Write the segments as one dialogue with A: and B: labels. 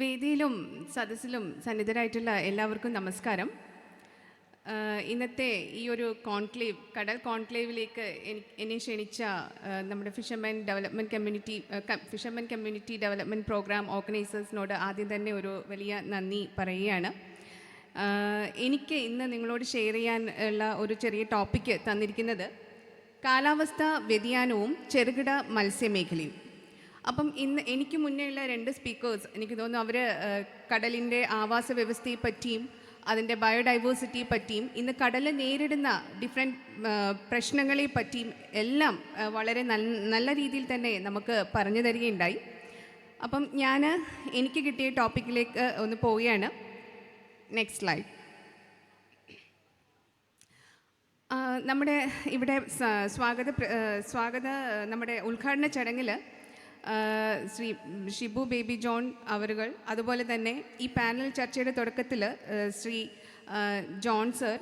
A: വേദിയിലും സദസ്സിലും സന്നിധരായിട്ടുള്ള എല്ലാവർക്കും നമസ്കാരം. ഇന്നത്തെ ഈ ഒരു കോൺക്ലേവ് കടൽ കോൺക്ലേവിലേക്ക് എനി- എന്നെ ക്ഷണിച്ച നമ്മുടെ fishermen development community fishermen community development program ഓർഗനൈസേഴ്സിനോട് ആദ്യം തന്നെ ഒരു വലിയ നന്ദി പറയുകയാണ്. എനിക്ക് ഇന്ന് നിങ്ങളോട് ഷെയർ ചെയ്യാൻ ഉള്ള ഒരു ചെറിയ ടോപ്പിക്ക് തന്നിരിക്കുന്നത് കാലാവസ്ഥ വ്യതിയാനവും ചെറുകിട മത്സ്യമേഖലയും. അപ്പം ഇന്ന് എനിക്ക് മുന്നേ ഉള്ള രണ്ട് സ്പീക്കേഴ്സ് എനിക്ക് തോന്നുന്നു അവർ കടലിന്റെ ആവാസ വ്യവസ്ഥയെ പറ്റിയും അതിന്റെ ബയോഡൈവേഴ്സിറ്റിയെ പറ്റിയും ഇന്ന് കടൽ നേരിടുന്ന ഡിഫറെന്റ് പ്രശ്നങ്ങളെ പറ്റിയും എല്ലാം വളരെ നല്ല രീതിയിൽ തന്നെ നമുക്ക് പറഞ്ഞു തരികയുണ്ടായി. അപ്പം ഞാൻ എനിക്ക് കിട്ടിയ ടോപ്പിക്കിലേക്ക് ഒന്ന് പോവുകയാണ്. നെക്സ്റ്റ് സ്ലൈഡ് നമ്മുടെ ഇവിടെ സ്വാഗത സ്വാഗത നമ്മുടെ ഉദ്ഘാടന ചടങ്ങിൽ ശ്രീ ഷിബു ബേബി ജോൺ അവരുകൾ അതുപോലെ തന്നെ ഈ പാനൽ ചർച്ചയുടെ തുടക്കത്തിൽ ശ്രീ ജോൺ സർ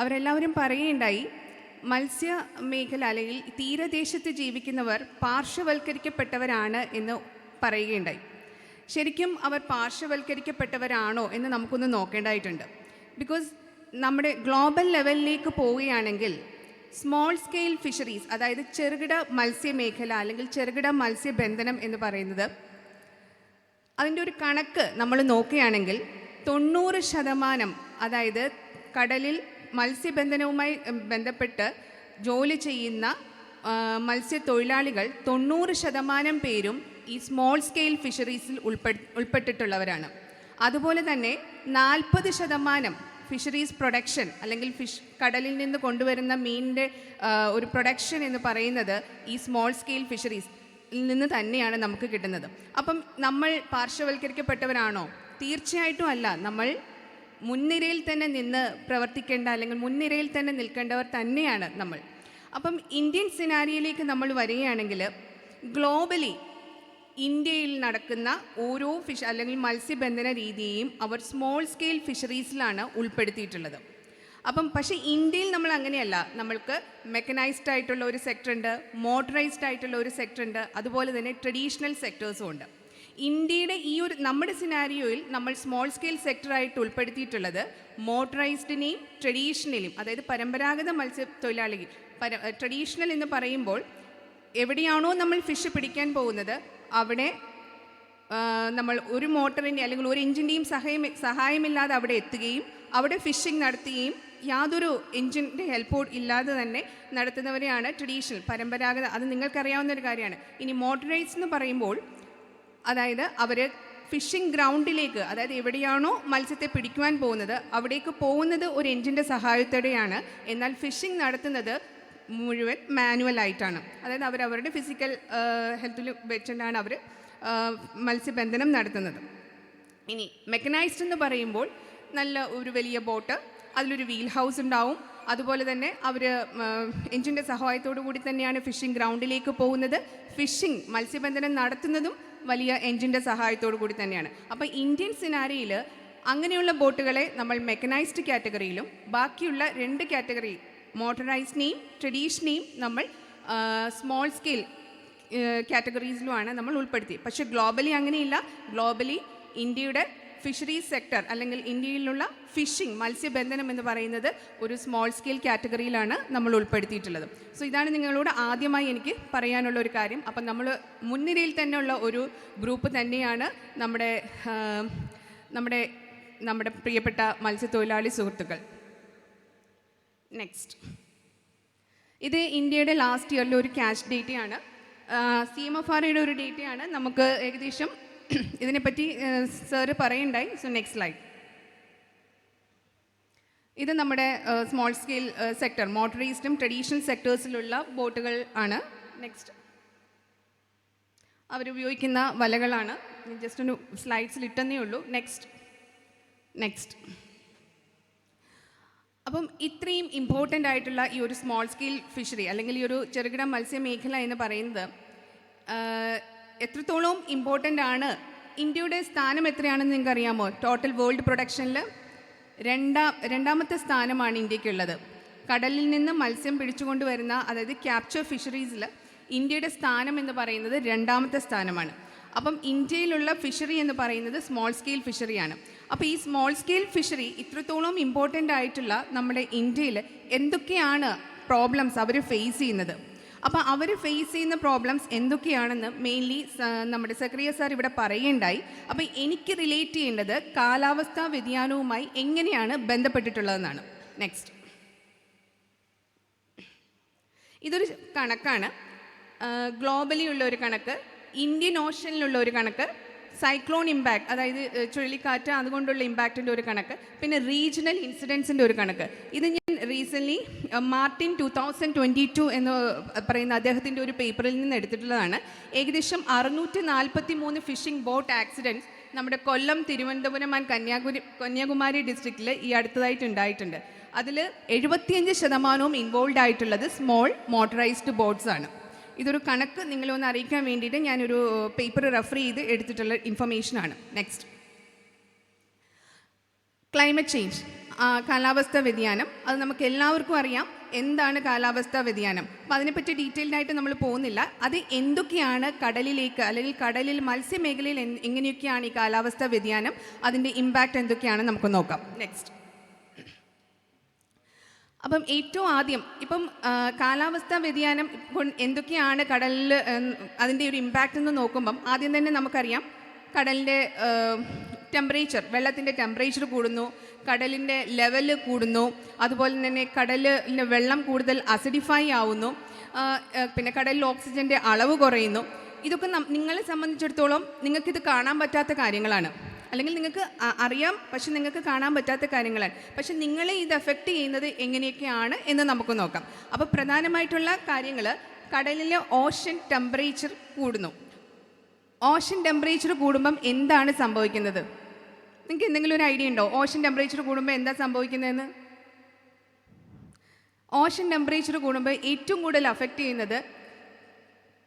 A: അവരെല്ലാവരും പറയുകയുണ്ടായി മത്സ്യ മേഖല അല്ലെങ്കിൽ തീരദേശത്ത് ജീവിക്കുന്നവർ പാർശ്വവൽക്കരിക്കപ്പെട്ടവരാണ് എന്ന് പറയുകയുണ്ടായി. ശരിക്കും അവർ പാർശ്വവൽക്കരിക്കപ്പെട്ടവരാണോ എന്ന് നമുക്കൊന്ന് നോക്കേണ്ടതായിട്ടുണ്ട്. ബിക്കോസ് നമ്മുടെ ഗ്ലോബൽ ലെവലിലേക്ക് പോവുകയാണെങ്കിൽ സ്മോൾ സ്കെയിൽ ഫിഷറീസ് അതായത് ചെറുകിട മത്സ്യമേഖല അല്ലെങ്കിൽ ചെറുകിട മത്സ്യബന്ധനം എന്ന് പറയുന്നത് അതിന്റെ ഒരു കണക്ക് നമ്മൾ നോക്കുകയാണെങ്കിൽ തൊണ്ണൂറ് ശതമാനം അതായത് കടലിൽ മത്സ്യബന്ധനവുമായി ബന്ധപ്പെട്ട് ജോലി ചെയ്യുന്ന മത്സ്യത്തൊഴിലാളികൾ തൊണ്ണൂറ് ശതമാനം പേരും ഈ സ്മോൾ സ്കെയിൽ ഫിഷറീസിൽ ഉൾപ്പെ ഉൾപ്പെട്ടിട്ടുള്ളവരാണ്. അതുപോലെ തന്നെ നാൽപ്പത് ശതമാനം ഫിഷറീസ് പ്രൊഡക്ഷൻ അല്ലെങ്കിൽ ഫിഷ് കടലിൽ നിന്ന് കൊണ്ടുവരുന്ന മീനിന്റെ ഒരു പ്രൊഡക്ഷൻ എന്ന് പറയുന്നത് ഈ സ്മോൾ സ്കെയിൽ ഫിഷറീസ് നിന്ന് തന്നെയാണ് നമുക്ക് കിട്ടുന്നത്. അപ്പം നമ്മൾ പാർശ്വവൽക്കരിക്കപ്പെട്ടവരാണോ? തീർച്ചയായിട്ടും അല്ല. നമ്മൾ മുൻനിരയിൽ തന്നെ നിന്ന് പ്രവർത്തിക്കേണ്ട അല്ലെങ്കിൽ മുൻനിരയിൽ തന്നെ നിൽക്കേണ്ടവർ തന്നെയാണ് നമ്മൾ. അപ്പം ഇന്ത്യൻ സിനാരിയിലേക്ക് നമ്മൾ വരികയാണെങ്കിൽ ഗ്ലോബലി ഇന്ത്യയിൽ നടക്കുന്ന ഓരോ ഫിഷ് അല്ലെങ്കിൽ മത്സ്യബന്ധന രീതിയെയും അവർ സ്മോൾ സ്കെയിൽ ഫിഷറീസിലാണ് ഉൾപ്പെടുത്തിയിട്ടുള്ളത്. അപ്പം പക്ഷേ ഇന്ത്യയിൽ നമ്മൾ അങ്ങനെയല്ല. നമ്മൾക്ക് മെക്കനൈസ്ഡ് ആയിട്ടുള്ള ഒരു സെക്ടർ ഉണ്ട് മോട്ടറൈസ്ഡ് ആയിട്ടുള്ള ഒരു സെക്ടർ ഉണ്ട് അതുപോലെ തന്നെ ട്രഡീഷണൽ സെക്ടേഴ്സും ഉണ്ട്. ഇന്ത്യയുടെ ഈ ഒരു നമ്മുടെ സിനാരിയോയിൽ നമ്മൾ സ്മോൾ സ്കെയിൽ സെക്ടറായിട്ട് ഉൾപ്പെടുത്തിയിട്ടുള്ളത് മോട്ടറൈസ്ഡിനെയും ട്രഡീഷണലിയും അതായത് പരമ്പരാഗത മത്സ്യത്തൊഴിലാളികൾ പര ട്രഡീഷണൽ എന്ന് പറയുമ്പോൾ എവിടെയാണോ നമ്മൾ ഫിഷ് പിടിക്കാൻ പോകുന്നത് അവിടെ നമ്മൾ ഒരു മോട്ടറിന്റെ അല്ലെങ്കിൽ ഒരു എഞ്ചിന്റെയും സഹായം സഹായമില്ലാതെ അവിടെ എത്തുകയും അവിടെ ഫിഷിംഗ് നടത്തുകയും യാതൊരു എഞ്ചിന്റെ ഹെൽപ്പോ ഇല്ലാതെ തന്നെ നടത്തുന്നവരെയാണ് ട്രഡീഷണൽ പരമ്പരാഗത അത് നിങ്ങൾക്കറിയാവുന്ന ഒരു കാര്യമാണ്. ഇനി മോട്ടറൈസ് എന്ന് പറയുമ്പോൾ അതായത് അവർ ഫിഷിംഗ് ഗ്രൗണ്ടിലേക്ക് അതായത് എവിടെയാണോ മത്സ്യത്തെ പിടിക്കുവാൻ പോകുന്നത് അവിടേക്ക് പോകുന്നത് ഒരു എഞ്ചിന്റെ സഹായത്തോടെയാണ്. എന്നാൽ ഫിഷിംഗ് നടത്തുന്നത് മുഴുവൻ മാനുവൽ ആയിട്ടാണ് അതായത് അവർ അവരുടെ ഫിസിക്കൽ ഹെൽത്തിൽ വെച്ചിട്ടാണ് അവർ മത്സ്യബന്ധനം നടത്തുന്നത്. ഇനി മെക്കനൈസ്ഡ് എന്ന് പറയുമ്പോൾ നല്ല ഒരു വലിയ ബോട്ട് അതിലൊരു വീൽ ഹൗസ് ഉണ്ടാവും. അതുപോലെ തന്നെ അവർ എഞ്ചിന്റെ സഹായത്തോടു കൂടി തന്നെയാണ് ഫിഷിംഗ് ഗ്രൗണ്ടിലേക്ക് പോകുന്നത്. ഫിഷിംഗ് മത്സ്യബന്ധനം നടത്തുന്നതും വലിയ എഞ്ചിന്റെ സഹായത്തോടു കൂടി തന്നെയാണ്. അപ്പോൾ ഇന്ത്യൻ സിനാരിയിൽ അങ്ങനെയുള്ള ബോട്ടുകളെ നമ്മൾ മെക്കനൈസ്ഡ് കാറ്റഗറിയിലും ബാക്കിയുള്ള രണ്ട് കാറ്റഗറി മോട്ടറൈസ്ഡിനെയും ട്രഡീഷനെയും നമ്മൾ സ്മോൾ സ്കെയിൽ കാറ്റഗറീസിലുമാണ് നമ്മൾ ഉൾപ്പെടുത്തി. പക്ഷേ ഗ്ലോബലി അങ്ങനെയില്ല. ഗ്ലോബലി ഇന്ത്യയുടെ ഫിഷറീസ് സെക്ടർ അല്ലെങ്കിൽ ഇന്ത്യയിലുള്ള ഫിഷിംഗ് മത്സ്യബന്ധനം എന്ന് പറയുന്നത് ഒരു സ്മോൾ സ്കെയിൽ കാറ്റഗറിയിലാണ് നമ്മൾ ഉൾപ്പെടുത്തിയിട്ടുള്ളത്. സോ ഇതാണ് നിങ്ങളോട് ആദ്യമായി എനിക്ക് പറയാനുള്ള ഒരു കാര്യം. അപ്പം നമ്മൾ മുൻനിരയിൽ തന്നെയുള്ള ഒരു ഗ്രൂപ്പ് തന്നെയാണ് നമ്മുടെ നമ്മുടെ നമ്മുടെ പ്രിയപ്പെട്ട മത്സ്യത്തൊഴിലാളി സുഹൃത്തുക്കൾ. നെക്സ്റ്റ് ഇത് ഇന്ത്യയുടെ ലാസ്റ്റ് ഇയറിലെ ഒരു ക്യാഷ് ഡേറ്റയാണ് സി എം എഫ് ആർയുടെ ഒരു ഡേറ്റയാണ് നമുക്ക് ഏകദേശം ഇതിനെപ്പറ്റി സാറ് പറയുണ്ടായി. സോ നെക്സ്റ്റ് സ്ലൈഡ് ഇത് നമ്മുടെ സ്മോൾ സ്കെയിൽ സെക്ടർ മോട്ടറൈസ്ഡും ട്രഡീഷണൽ സെക്ടേഴ്സിലുള്ള ബോട്ടുകൾ ആണ്. നെക്സ്റ്റ് അവരുപയോഗിക്കുന്ന വലകളാണ്. ജസ്റ്റ് ഒന്ന് സ്ലൈഡ്സിൽ ഇട്ടെന്നേ ഉള്ളൂ. നെക്സ്റ്റ് നെക്സ്റ്റ് അപ്പം ഇത്രയും ഇമ്പോർട്ടന്റ് ആയിട്ടുള്ള ഈ ഒരു സ്മോൾ സ്കെയിൽ ഫിഷറി അല്ലെങ്കിൽ ഈ ഒരു ചെറുകിട മത്സ്യമേഖല എന്ന് പറയുന്നത് എത്രത്തോളം ഇമ്പോർട്ടന്റ് ആണ്? ഇന്ത്യയുടെ സ്ഥാനം എത്രയാണെന്ന് നിങ്ങൾക്ക് അറിയാമോ ടോട്ടൽ വേൾഡ് പ്രൊഡക്ഷനിൽ രണ്ടാം രണ്ടാമത്തെ സ്ഥാനമാണ് ഇന്ത്യക്കുള്ളത്. കടലിൽ നിന്ന് മത്സ്യം പിടിച്ചുകൊണ്ട് വരുന്ന അതായത് ക്യാപ്ചർ ഫിഷറീസിൽ ഇന്ത്യയുടെ സ്ഥാനം എന്ന് പറയുന്നത് രണ്ടാമത്തെ സ്ഥാനമാണ്. അപ്പം ഇന്ത്യയിലുള്ള ഫിഷറി എന്ന് പറയുന്നത് സ്മോൾ സ്കെയിൽ ഫിഷറിയാണ് അപ്പോൾ ഈ സ്മോൾ സ്കെയിൽ ഫിഷറി ഇത്രത്തോളം ഇമ്പോർട്ടന്റ് ആയിട്ടുള്ള നമ്മുടെ ഇന്ത്യയിൽ എന്തൊക്കെയാണ് പ്രോബ്ലംസ് അവർ ഫേസ് ചെയ്യുന്നത്? അപ്പോൾ അവർ ഫേസ് ചെയ്യുന്ന പ്രോബ്ലംസ് എന്തൊക്കെയാണെന്ന് മെയിൻലി നമ്മുടെ സക്രിയ സാർ ഇവിടെ പറയുണ്ടായി അപ്പോൾ എനിക്ക് റിലേറ്റ് ചെയ്യേണ്ടത് കാലാവസ്ഥാ വ്യതിയാനവുമായി എങ്ങനെയാണ് ബന്ധപ്പെട്ടിട്ടുള്ളതെന്നാണ്. നെക്സ്റ്റ് ഇതൊരു കണക്കാണ്. ഗ്ലോബലി ഉള്ള ഒരു കണക്ക് ഇന്ത്യൻ ഓഷനിലുള്ള ഒരു കണക്ക് സൈക്ലോൺ ഇമ്പാക്ട് അതായത് ചുഴലിക്കാറ്റ് അതുകൊണ്ടുള്ള ഇമ്പാക്റ്റിന്റെ ഒരു കണക്ക് പിന്നെ റീജിയണൽ ഇൻസിഡൻസിന്റെ ഒരു കണക്ക്. ഇത് ഞാൻ recently Martin two thousand twenty two എന്ന് പറയുന്ന അദ്ദേഹത്തിന്റെ ഒരു പേപ്പറിൽ നിന്ന് എടുത്തിട്ടുള്ളതാണ്. ഏകദേശം അറുന്നൂറ്റി നാൽപ്പത്തി മൂന്ന് ഫിഷിംഗ് ബോട്ട് ആക്സിഡന്റ്സ് നമ്മുടെ കൊല്ലം തിരുവനന്തപുരം ആൻഡ് കന്യാകുരി കന്യാകുമാരി ഡിസ്ട്രിക്റ്റിൽ ഈ അടുത്തതായിട്ട് ഉണ്ടായിട്ടുണ്ട്. അതിൽ എഴുപത്തിയഞ്ച് ശതമാനവും ഇൻവോൾവ് ആയിട്ടുള്ളത് സ്മോൾ മോട്ടറൈസ്ഡ് ബോട്ട്സ് ആണ്. ഇതൊരു കണക്ക് നിങ്ങളെ ഒന്ന് അറിയിക്കാൻ വേണ്ടിയിട്ട് ഞാനൊരു പേപ്പർ റെഫർ ചെയ്ത് എടുത്തിട്ടുള്ള ഇൻഫർമേഷനാണ് നെക്സ്റ്റ് ക്ലൈമറ്റ് ചേഞ്ച് കാലാവസ്ഥാ വ്യതിയാനം. അത് നമുക്ക് എല്ലാവർക്കും അറിയാം. എന്താണ് കാലാവസ്ഥാ വ്യതിയാനം? അപ്പോൾ അതിനെപ്പറ്റി ഡീറ്റെയിൽഡ് ആയിട്ട് നമ്മൾ പോകുന്നില്ല. അത് എന്തൊക്കെയാണ് കടലിലേക്ക് അല്ലെങ്കിൽ കടലിൽ മത്സ്യമേഖലയിൽ എങ്ങനെയൊക്കെയാണ് ഈ കാലാവസ്ഥാ വ്യതിയാനം? അതിന്റെ ഇമ്പാക്റ്റ് എന്തൊക്കെയാണ് നമുക്ക് നോക്കാം. നെക്സ്റ്റ് അപ്പം ഏറ്റവും ആദ്യം ഇപ്പം കാലാവസ്ഥാ വ്യതിയാനം എന്തൊക്കെയാണ് കടലിൽ അതിന്റെ ഒരു ഇമ്പാക്റ്റ് എന്ന് നോക്കുമ്പം ആദ്യം തന്നെ നമുക്കറിയാം കടലിന്റെ ടെമ്പറേച്ചർ വെള്ളത്തിന്റെ ടെമ്പറേച്ചർ കൂടുന്നു കടലിന്റെ ലെവൽ കൂടുന്നു അതുപോലെ തന്നെ കടലിന്റെ വെള്ളം കൂടുതൽ അസിഡിഫൈ ആവുന്നു പിന്നെ കടലിൽ ഓക്സിജന്റെ അളവ് കുറയുന്നു. ഇതൊക്കെ നിങ്ങളെ സംബന്ധിച്ചിടത്തോളം നിങ്ങൾക്കിത് കാണാൻ പറ്റാത്ത കാര്യങ്ങളാണ്. അല്ലെങ്കിൽ നിങ്ങൾക്ക് അറിയാം പക്ഷെ നിങ്ങൾക്ക് കാണാൻ പറ്റാത്ത കാര്യങ്ങളാണ്. പക്ഷെ നിങ്ങളെ ഇത് എഫക്റ്റ് ചെയ്യുന്നത് എങ്ങനെയൊക്കെയാണ് എന്ന് നമുക്ക് നോക്കാം. അപ്പോൾ പ്രധാനമായിട്ടുള്ള കാര്യങ്ങൾ കടലിലെ ഓഷൻ ടെമ്പറേച്ചർ കൂടുന്നു. ഓഷൻ ടെമ്പറേച്ചർ കൂടുമ്പം എന്താണ് സംഭവിക്കുന്നത്? നിങ്ങൾക്ക് എന്തെങ്കിലും ഒരു ഐഡിയ ഉണ്ടോ? ഓഷൻ ടെമ്പറേച്ചർ കൂടുമ്പോൾ എന്താ സംഭവിക്കുന്നതെന്ന്? ഓഷൻ ടെമ്പറേച്ചർ കൂടുമ്പോൾ ഏറ്റവും കൂടുതൽ അഫക്റ്റ് ചെയ്യുന്നത്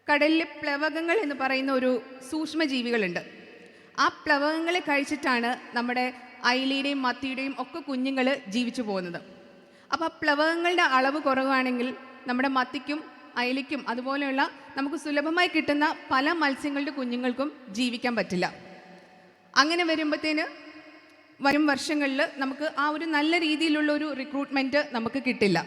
A: കടലിലെ പ്ലവകങ്ങൾ എന്ന് പറയുന്ന ഒരു സൂക്ഷ്മജീവികളുണ്ട്. ആ പ്ലവകങ്ങളെ കഴിച്ചിട്ടാണ് നമ്മുടെ അയിലയുടെയും മത്തിയുടെയും ഒക്കെ കുഞ്ഞുങ്ങൾ ജീവിച്ചു പോകുന്നത്. അപ്പോൾ പ്ലവകങ്ങളുടെ അളവ് കുറവാണെങ്കിൽ നമ്മുടെ മത്തിക്കും അയിലയ്ക്കും അതുപോലെയുള്ള നമുക്ക് സുലഭമായി കിട്ടുന്ന പല മത്സ്യങ്ങളുടെ കുഞ്ഞുങ്ങൾക്കും ജീവിക്കാൻ പറ്റില്ല. അങ്ങനെ വരുമ്പോഴത്തേന് വരും വർഷങ്ങളിൽ നമുക്ക് ആ ഒരു നല്ല രീതിയിലുള്ള ഒരു റിക്രൂട്ട്മെന്റ് നമുക്ക് കിട്ടില്ല.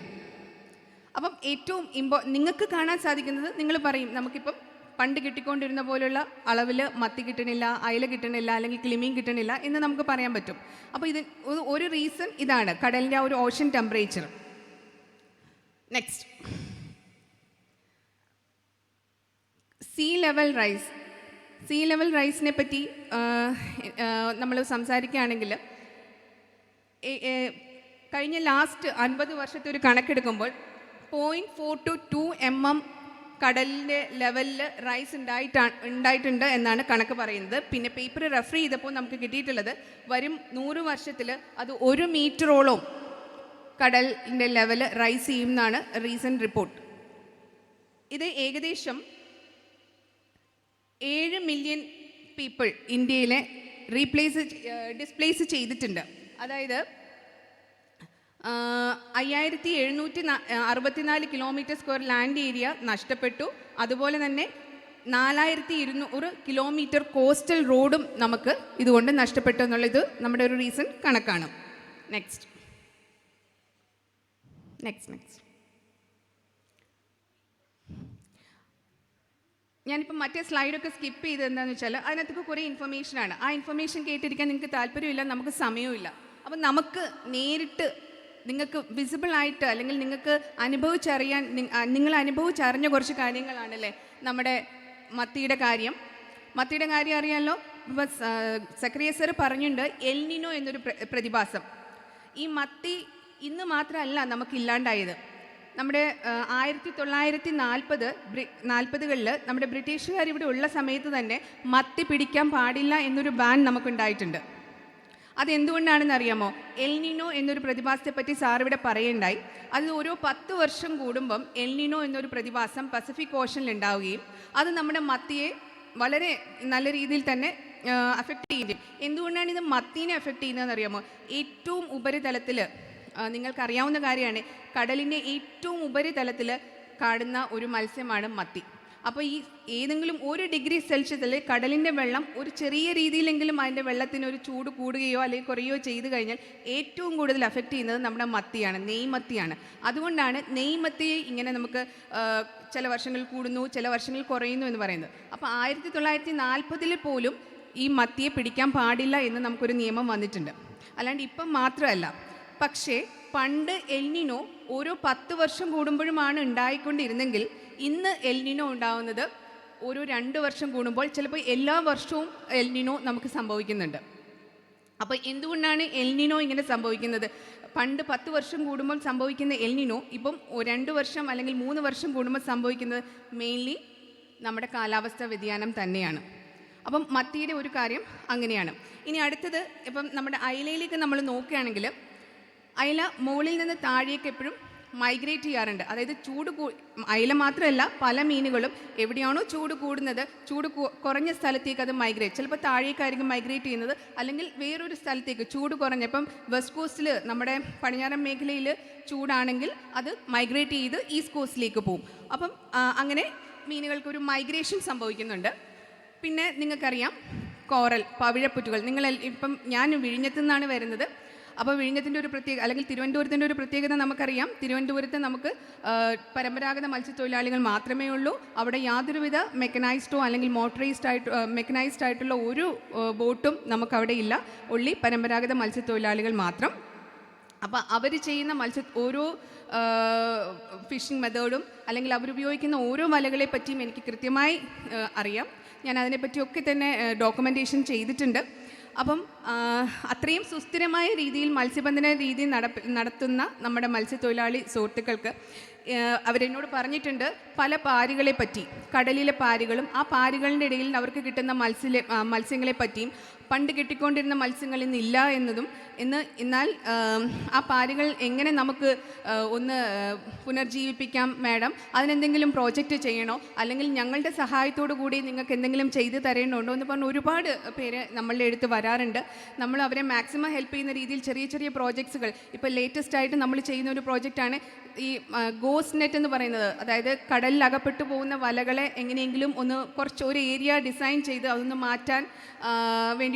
A: അപ്പം ഏറ്റവും ഇമ്പോ നിങ്ങൾക്ക് കാണാൻ സാധിക്കുന്നത് നിങ്ങൾ പറയും നമുക്കിപ്പം പണ്ട് കിട്ടിക്കൊണ്ടിരുന്ന പോലുള്ള അളവിൽ മത്തി കിട്ടണില്ല അയല കിട്ടണില്ല അല്ലെങ്കിൽ ക്ലിമീൻ കിട്ടണില്ല എന്ന് നമുക്ക് പറയാൻ പറ്റും. അപ്പോൾ ഇത് ഒരു- റീസൺ ഇതാണ് കടലിന്റെ ആ ഒരു ocean temperature next sea level rise sea level റൈസിനെ പറ്റി നമ്മൾ സംസാരിക്കുകയാണെങ്കിൽ കഴിഞ്ഞ ലാസ്റ്റ് അൻപത് വർഷത്തെ ഒരു കണക്കെടുക്കുമ്പോൾ point four two two M M കടലിന്റെ ലെവലിൽ റൈസ് ഉണ്ടായിട്ടാണ് ഉണ്ടായിട്ടുണ്ട് എന്നാണ് കണക്ക് പറയുന്നത്. പിന്നെ പേപ്പർ റെഫർ ചെയ്തപ്പോൾ നമുക്ക് കിട്ടിയിട്ടുള്ളത് വരും നൂറ് വർഷത്തിൽ അത് ഒരു മീറ്ററോളം കടലിന്റെ ലെവൽ റൈസ് ചെയ്യുമെന്നാണ് റീസെന്റ് റിപ്പോർട്ട് ഇത് ഏകദേശം ഏഴ് മില്യൺ പീപ്പിൾ ഇന്ത്യയിലെ റീപ്ലേസ് ഡിസ്പ്ലേസ് ചെയ്തിട്ടുണ്ട്. അതായത് അയ്യായിരത്തി എഴുന്നൂറ്റി അറുപത്തിനാല് കിലോമീറ്റർ സ്ക്വയർ ലാൻഡ് ഏരിയ നഷ്ടപ്പെട്ടു. അതുപോലെ തന്നെ നാലായിരത്തി ഇരുന്നൂറ് കിലോമീറ്റർ കോസ്റ്റൽ റോഡും നമുക്ക് ഇതുകൊണ്ട് നഷ്ടപ്പെട്ടു എന്നുള്ളത് നമ്മുടെ ഒരു റീസൺ കണക്കാണ്. നെക്സ്റ്റ് നെക്സ്റ്റ് നെക്സ്റ്റ് ഞാനിപ്പോൾ മറ്റേ സ്ലൈഡൊക്കെ സ്കിപ്പ് ചെയ്ത് എന്താണെന്ന് വെച്ചാൽ അതിനകത്തൊക്കെ കുറേ ഇൻഫർമേഷനാണ് ആ ഇൻഫർമേഷൻ കേട്ടിരിക്കാൻ നിങ്ങൾക്ക് താല്പര്യമില്ല നമുക്ക് സമയവുമില്ല. അപ്പം നമുക്ക് നേരിട്ട് നിങ്ങൾക്ക് വിസിബിൾ ആയിട്ട് അല്ലെങ്കിൽ നിങ്ങൾക്ക് അനുഭവിച്ചറിയാൻ നിങ്ങൾ അനുഭവിച്ചറിഞ്ഞ കുറച്ച് കാര്യങ്ങളാണല്ലേ നമ്മുടെ മത്തിയുടെ കാര്യം. മത്തിയുടെ കാര്യം അറിയാമല്ലോ ഇപ്പം സക്രിയ സർ പറഞ്ഞിട്ടുണ്ട് എൽനിനോ എന്നൊരു പ്രതിഭാസം. ഈ മത്തി ഇന്ന് മാത്രമല്ല നമുക്ക് ഇല്ലാണ്ടായത്. നമ്മുടെ ആയിരത്തി തൊള്ളായിരത്തി നാൽപ്പത് നാൽപ്പതുകളിൽ നമ്മുടെ ബ്രിട്ടീഷുകാർ ഇവിടെ ഉള്ള സമയത്ത് തന്നെ മത്തി പിടിക്കാൻ പാടില്ല എന്നൊരു ബാൻ നമുക്കുണ്ടായിട്ടുണ്ട്. അതെന്തുകൊണ്ടാണെന്ന് അറിയാമോ എൽനിനോ എന്നൊരു പ്രതിഭാസത്തെ പറ്റി സാർ ഇവിടെ പറയുണ്ടായി. അത് ഓരോ പത്ത് വർഷം കൂടുമ്പം എൽനിനോ എന്നൊരു പ്രതിഭാസം പസഫിക് ഓഷനിൽ ഉണ്ടാവുകയും അത് നമ്മുടെ മത്തിയെ വളരെ നല്ല രീതിയിൽ തന്നെ അഫക്റ്റ് ചെയ്യും. എന്തുകൊണ്ടാണ് ഇത് മത്തീനെ അഫക്റ്റ് ചെയ്യുന്നതെന്ന് അറിയാമോ ഏറ്റവും ഉപരിതലത്തിൽ നിങ്ങൾക്കറിയാവുന്ന കാര്യമാണ് കടലിന്റെ ഏറ്റവും ഉപരിതലത്തിൽ കാണുന്ന ഒരു മത്സ്യമാണ് മത്തി. അപ്പോൾ ഈ ഏതെങ്കിലും ഒരു ഡിഗ്രി സെൽഷ്യസിൽ കടലിന്റെ വെള്ളം ഒരു ചെറിയ രീതിയിലെങ്കിലും അതിന്റെ വെള്ളത്തിന് ഒരു ചൂട് കൂടുകയോ അല്ലെങ്കിൽ കുറയുകയോ ചെയ്തു കഴിഞ്ഞാൽ ഏറ്റവും കൂടുതൽ അഫക്റ്റ് ചെയ്യുന്നത് നമ്മുടെ മത്തിയാണ് നെയ്മത്തിയാണ് അതുകൊണ്ടാണ് നെയ്മത്തിയെ ഇങ്ങനെ നമുക്ക് ചില വർഷങ്ങൾ കൂടുന്നു ചില വർഷങ്ങൾ കുറയുന്നു എന്ന് പറയുന്നത്. അപ്പോൾ ആയിരത്തി തൊള്ളായിരത്തി നാൽപ്പതിൽ പോലും ഈ മത്തിയെ പിടിക്കാൻ പാടില്ല എന്ന് നമുക്കൊരു നിയമം വന്നിട്ടുണ്ട്. അല്ലാണ്ട് ഇപ്പം മാത്രമല്ല. പക്ഷേ പണ്ട് എൽനിനോ ഓരോ പത്ത് വർഷം കൂടുമ്പോഴുമാണ് ഉണ്ടായിക്കൊണ്ടിരുന്നെങ്കിൽ ഇന്ന് എൽനിനോ ഉണ്ടാവുന്നത് ഒരു രണ്ട് വർഷം കൂടുമ്പോൾ ചിലപ്പോൾ എല്ലാ വർഷവും എൽനിനോ നമുക്ക് സംഭവിക്കുന്നുണ്ട്. അപ്പോൾ എന്തുകൊണ്ടാണ് എൽനിനോ ഇങ്ങനെ സംഭവിക്കുന്നത്? പണ്ട് പത്ത് വർഷം കൂടുമ്പോൾ സംഭവിക്കുന്ന എൽനിനോ ഇപ്പം രണ്ട് വർഷം അല്ലെങ്കിൽ മൂന്ന് വർഷം കൂടുമ്പോൾ സംഭവിക്കുന്നത് മെയിൻലി നമ്മുടെ കാലാവസ്ഥ വ്യതിയാനം തന്നെയാണ്. അപ്പം മത്തിയുടെ ഒരു കാര്യം അങ്ങനെയാണ്. ഇനി അടുത്തത് ഇപ്പം നമ്മുടെ അയലയിലേക്ക് നമ്മൾ നോക്കുകയാണെങ്കിൽ അയല മുകളിൽ നിന്ന് താഴേക്ക് എപ്പോഴും മൈഗ്രേറ്റ് ചെയ്യാറുണ്ട്. അതായത് ചൂട് കൂ അയില മാത്രമല്ല പല മീനുകളും എവിടെയാണോ ചൂട് കൂടുന്നത് ചൂട് കുറഞ്ഞ സ്ഥലത്തേക്ക് അത് മൈഗ്രേറ്റ് ചിലപ്പോൾ താഴേക്കായിരിക്കും മൈഗ്രേറ്റ് ചെയ്യുന്നത്. അല്ലെങ്കിൽ വേറൊരു സ്ഥലത്തേക്ക് ചൂട് കുറഞ്ഞ ഇപ്പം വെസ്റ്റ് കോസ്റ്റിൽ നമ്മുടെ പടിഞ്ഞാറൻ മേഖലയിൽ ചൂടാണെങ്കിൽ അത് മൈഗ്രേറ്റ് ചെയ്ത് ഈസ്റ്റ് കോസ്റ്റിലേക്ക് പോകും അപ്പം അങ്ങനെ മീനുകൾക്ക് ഒരു മൈഗ്രേഷൻ സംഭവിക്കുന്നുണ്ട്. പിന്നെ നിങ്ങൾക്കറിയാം കോറൽ പവിഴപ്പുറ്റുകൾ. നിങ്ങൾ ഇപ്പം ഞാൻ വിഴിഞ്ഞത്തു നിന്നാണ് വരുന്നത്. അപ്പോൾ വിഴിഞ്ഞത്തിന്റെ ഒരു പ്രത്യേക അല്ലെങ്കിൽ തിരുവനന്തപുരത്തിന്റെ ഒരു പ്രത്യേകത നമുക്കറിയാം. തിരുവനന്തപുരത്ത് നമുക്ക് പരമ്പരാഗത മത്സ്യത്തൊഴിലാളികൾ മാത്രമേ ഉള്ളൂ. അവിടെ യാതൊരുവിധ മെക്കനൈസ്ഡോ അല്ലെങ്കിൽ മോട്ടറൈസ്ഡ് ആയിട്ട് മെക്കനൈസ്ഡ് ആയിട്ടുള്ള ഒരു ബോട്ടും നമുക്കവിടെ ഇല്ല. ഉള്ളി പരമ്പരാഗത മത്സ്യത്തൊഴിലാളികൾ മാത്രം. അപ്പോൾ അവർ ചെയ്യുന്ന മത്സ്യ ഓരോ ഫിഷിംഗ് മെത്തേഡും അല്ലെങ്കിൽ അവരുപയോഗിക്കുന്ന ഓരോ വലകളെ പറ്റിയും എനിക്ക് കൃത്യമായി അറിയാം. ഞാൻ അതിനെപ്പറ്റിയൊക്കെ തന്നെ ഡോക്യുമെന്റേഷൻ ചെയ്തിട്ടുണ്ട്. അപ്പം അത്രയും സുസ്ഥിരമായ രീതിയിൽ മത്സ്യബന്ധന രീതി നടപ്പ് നടത്തുന്ന നമ്മുടെ മത്സ്യത്തൊഴിലാളി സുഹൃത്തുക്കൾക്ക് അവരെന്നോട് പറഞ്ഞിട്ടുണ്ട് പല പാരുകളെ പറ്റി കടലിലെ പാരുകളും ആ പാരുകളുടെ ഇടയിൽ അവർക്ക് കിട്ടുന്ന മത്സ്യ മത്സ്യങ്ങളെ പറ്റിയും പണ്ട് കിട്ടിക്കൊണ്ടിരുന്ന മത്സ്യങ്ങൾ ഇന്ന് ഇല്ല എന്നതും ഇന്ന് എന്നാൽ ആ, പാലുകൾ എങ്ങനെ നമുക്ക് ഒന്ന് പുനർജീവിപ്പിക്കാം മാഡം? അതിനെന്തെങ്കിലും പ്രോജക്റ്റ് ചെയ്യണോ? അല്ലെങ്കിൽ ഞങ്ങളുടെ സഹായത്തോടു കൂടി നിങ്ങൾക്ക് എന്തെങ്കിലും ചെയ്ത് തരേണ്ടതുണ്ടോ എന്ന് പറഞ്ഞ് ഒരുപാട് പേര് നമ്മളുടെ അടുത്ത് വരാറുണ്ട്. നമ്മൾ അവരെ മാക്സിമം ഹെൽപ്പ് ചെയ്യുന്ന രീതിയിൽ ചെറിയ ചെറിയ പ്രോജക്ട്സുകൾ. ഇപ്പോൾ ലേറ്റസ്റ്റ് ആയിട്ട് നമ്മൾ ചെയ്യുന്ന ഒരു പ്രോജക്റ്റാണ് ഈ ഗോസ് നെറ്റ് എന്ന് പറയുന്നത്. അതായത് കടലിൽ അകപ്പെട്ടു പോകുന്ന വലകളെ എങ്ങനെയെങ്കിലും ഒന്ന് കുറച്ച് ഒരു ഏരിയ ഡിസൈൻ ചെയ്ത് അതൊന്ന് മാറ്റാൻ ആ,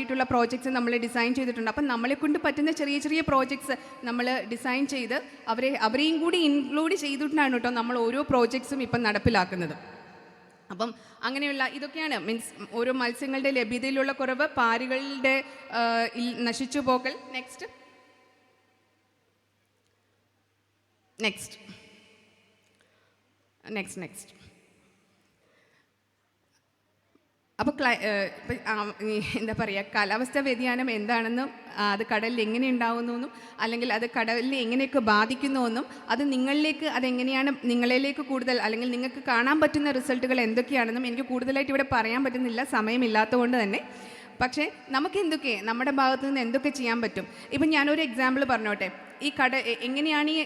A: വേണ്ടിയിട്ടുള്ള പ്രോജക്ട്സ് നമ്മൾ ഡിസൈൻ ചെയ്തിട്ടുണ്ട്. അപ്പം നമ്മളെ കൊണ്ട് പറ്റുന്ന ചെറിയ ചെറിയ പ്രോജക്ട്സ് നമ്മൾ ഡിസൈൻ ചെയ്ത് അവരെ അവരെയും കൂടി ഇൻക്ലൂഡ് ചെയ്തിട്ടാണ് കേട്ടോ നമ്മൾ ഓരോ പ്രോജക്ട്സും ഇപ്പം നടപ്പിലാക്കുന്നത്. അപ്പം അങ്ങനെയുള്ള ഇതൊക്കെയാണ് മീൻസ് ഓരോ മത്സ്യങ്ങളുടെ ലഭ്യതയിലുള്ള കുറവ് പാരുകളുടെ നശിച്ചു പോക്കൽ. നെക്സ്റ്റ് നെക്സ്റ്റ് നെക്സ്റ്റ് നെക്സ്റ്റ് അപ്പോൾ ക്ലൈ എന്താ പറയുക കാലാവസ്ഥാ വ്യതിയാനം എന്താണെന്നും അത് കടലിൽ എങ്ങനെ ഉണ്ടാകുന്നുവെന്നും അല്ലെങ്കിൽ അത് കടലിൽ എങ്ങനെയൊക്കെ ബാധിക്കുന്നുവെന്നും അത് നിങ്ങളിലേക്ക് അതെങ്ങനെയാണ് നിങ്ങളിലേക്ക് കൂടുതൽ അല്ലെങ്കിൽ നിങ്ങൾക്ക് കാണാൻ പറ്റുന്ന റിസൾട്ടുകൾ എന്തൊക്കെയാണെന്നും എനിക്ക് കൂടുതലായിട്ട് ഇവിടെ പറയാൻ പറ്റുന്നില്ല സമയമില്ലാത്തതുകൊണ്ട് തന്നെ. പക്ഷേ നമുക്ക് എന്തൊക്കെ നമ്മുടെ ഭാഗത്തു നിന്ന് എന്തൊക്കെ ചെയ്യാൻ പറ്റും? ഇപ്പം ഞാനൊരു എക്സാമ്പിൾ പറഞ്ഞോട്ടെ. ഈ കട എങ്ങനെയാണ് ഈ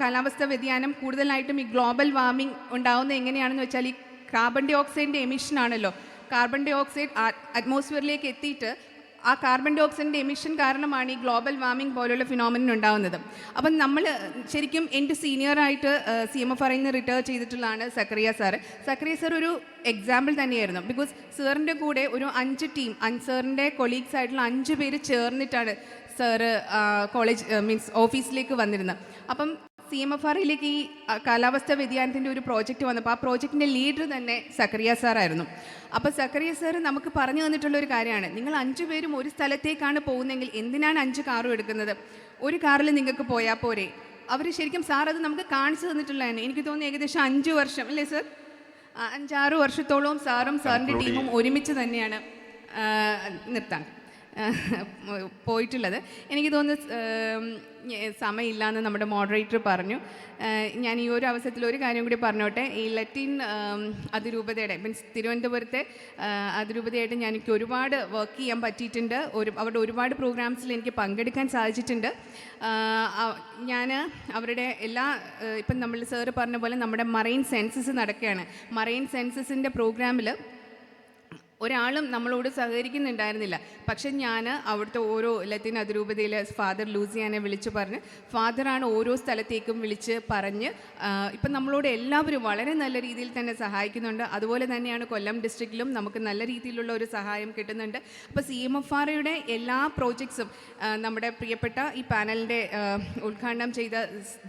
A: കാലാവസ്ഥാ വ്യതിയാനം കൂടുതലായിട്ടും ഈ ഗ്ലോബൽ വാർമിംഗ് ഉണ്ടാകുന്നത് എങ്ങനെയാണെന്ന് വെച്ചാൽ ഈ കാർബൺ ഡൈ ഓക്സൈഡിന്റെ എമിഷൻ ആണല്ലോ. കാർബൺ ഡൈ ഓക്സൈഡ് അറ്റ്മോസ്ഫിയറിലേക്ക് എത്തിയിട്ട് ആ കാർബൺ ഡൈ ഓക്സൈഡിന്റെ എമിഷൻ കാരണമാണ് ഈ ഗ്ലോബൽ വാർമിംഗ് പോലുള്ള ഫിനോമിനൻ ഉണ്ടാകുന്നത് അപ്പം നമ്മൾ ശരിക്കും എന്റെ സീനിയറായിട്ട് സി എം എഫ് അറിയുന്ന റിട്ടയർ ചെയ്തിട്ടുള്ളതാണ് സക്രിയ സാറ് സക്രിയ സാർ ഒരു എക്സാമ്പിൾ തന്നെയായിരുന്നു. ബിക്കോസ് സാറിന്റെ കൂടെ ഒരു അഞ്ച് ടീം സാറിന്റെ കൊളീഗ്സ് ആയിട്ടുള്ള അഞ്ച് പേര് ചേർന്നിട്ടാണ് സാറ് കോളേജ് മീൻസ് ഓഫീസിലേക്ക് വന്നിരുന്നത്. അപ്പം സി എം എഫ് ആറിലേക്ക് ഈ കാലാവസ്ഥാ വ്യതിയാനത്തിന്റെ ഒരു പ്രോജക്റ്റ് വന്നപ്പോൾ ആ പ്രോജക്റ്റിന്റെ ലീഡർ തന്നെ സക്കറിയ സാറായിരുന്നു അപ്പോൾ സക്കറിയ സാർ നമുക്ക് പറഞ്ഞു തന്നിട്ടുള്ള ഒരു കാര്യമാണ്. നിങ്ങൾ അഞ്ചു പേരും ഒരു സ്ഥലത്തേക്കാണ് പോകുന്നതെങ്കിൽ എന്തിനാണ് അഞ്ച് കാറും എടുക്കുന്നത്? ഒരു കാറിൽ നിങ്ങൾക്ക് പോയാൽ പോരെ. അവർ ശരിക്കും സാർ അത് നമുക്ക് കാണിച്ചു തന്നിട്ടുള്ളതാണ്. എനിക്ക് തോന്നുന്നു ഏകദേശം അഞ്ച് വർഷം അല്ലേ സർ? അഞ്ചാറ് വർഷത്തോളം സാറും സാറിന്റെ ടീമും ഒരുമിച്ച് തന്നെയാണ് നിർത്താൻ. പോയിട്ടുള്ളത്. എനിക്ക് തോന്നുന്നു സമയമില്ല എന്ന് നമ്മുടെ മോഡറേറ്റർ പറഞ്ഞു. ഞാൻ ഈ ഒരു അവസരത്തിൽ ഒരു കാര്യം കൂടി പറഞ്ഞോട്ടെ. ഈ ഉം, അതിരൂപതയുടെ മീൻസ് തിരുവനന്തപുരത്തെ അതിരൂപതയായിട്ട് ഞാൻ എനിക്ക് ഒരുപാട് വർക്ക് ചെയ്യാൻ പറ്റിയിട്ടുണ്ട്. ഒരു അവരുടെ ഒരുപാട് പ്രോഗ്രാംസിൽ എനിക്ക് പങ്കെടുക്കാൻ സാധിച്ചിട്ടുണ്ട്. ഞാൻ അവരുടെ എല്ലാ ഇപ്പം നമ്മൾ സാറ് പറഞ്ഞ പോലെ നമ്മുടെ മറൈൻ സെൻസസ് നടക്കുകയാണ്. മറൈൻ സെൻസസിന്റെ പ്രോഗ്രാമിൽ ഒരാളും നമ്മളോട് സഹകരിക്കുന്നുണ്ടായിരുന്നില്ല. പക്ഷെ ഞാൻ അവിടുത്തെ ഓരോ ലത്തീൻ അതിരൂപതയിലെ ഫാദർ ലൂസിയാനെ വിളിച്ച് പറഞ്ഞ് ഫാദറാണ് ഓരോ സ്ഥലത്തേക്കും വിളിച്ച് പറഞ്ഞ് ഇപ്പം നമ്മളോട് എല്ലാവരും വളരെ നല്ല രീതിയിൽ തന്നെ സഹായിക്കുന്നുണ്ട്. അതുപോലെ തന്നെയാണ് കൊല്ലം ഡിസ്ട്രിക്റ്റിലും നമുക്ക് നല്ല രീതിയിലുള്ള ഒരു സഹായം കിട്ടുന്നുണ്ട്. അപ്പോൾ സി എം എഫ് ആറയുടെ എല്ലാ പ്രോജക്ട്സും നമ്മുടെ പ്രിയപ്പെട്ട ഈ പാനലിന്റെ ഉദ്ഘാടനം ചെയ്ത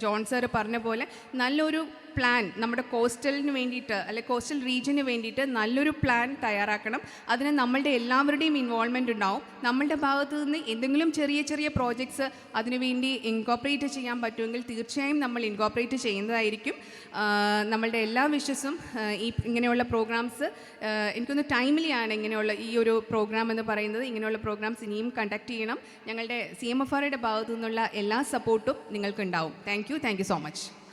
A: ജോൺ സാറ് പറഞ്ഞ പോലെ നല്ലൊരു പ്ലാൻ നമ്മുടെ കോസ്റ്റലിന് വേണ്ടിയിട്ട് അല്ലെ കോസ്റ്റൽ റീജിയന് വേണ്ടിയിട്ട് നല്ലൊരു പ്ലാൻ തയ്യാറാക്കണം. അതിന് നമ്മളുടെ എല്ലാവരുടെയും ഇൻവോൾവ്മെന്റ് ഉണ്ടാവും. നമ്മളുടെ ഭാഗത്തു നിന്ന് എന്തെങ്കിലും ചെറിയ ചെറിയ പ്രോജക്ട്സ് അതിനുവേണ്ടി ഇൻകോപ്പറേറ്റ് ചെയ്യാൻ പറ്റുമെങ്കിൽ തീർച്ചയായും നമ്മൾ ഇൻകോപ്പറേറ്റ് ചെയ്യുന്നതായിരിക്കും. നമ്മളുടെ എല്ലാ വിഷസും ഈ ഇങ്ങനെയുള്ള പ്രോഗ്രാംസ് എനിക്കൊന്ന് ആണ് ഇങ്ങനെയുള്ള ഈ ഒരു പ്രോഗ്രാം എന്ന് പറയുന്നത്. ഇങ്ങനെയുള്ള പ്രോഗ്രാംസ് ഇനിയും കണ്ടക്ട് ചെയ്യണം. ഞങ്ങളുടെ സി എം എഫ് ആറുടെ ഭാഗത്തു നിന്നുള്ള എല്ലാ സപ്പോർട്ടും നിങ്ങൾക്കുണ്ടാവും. Thank you thank you so much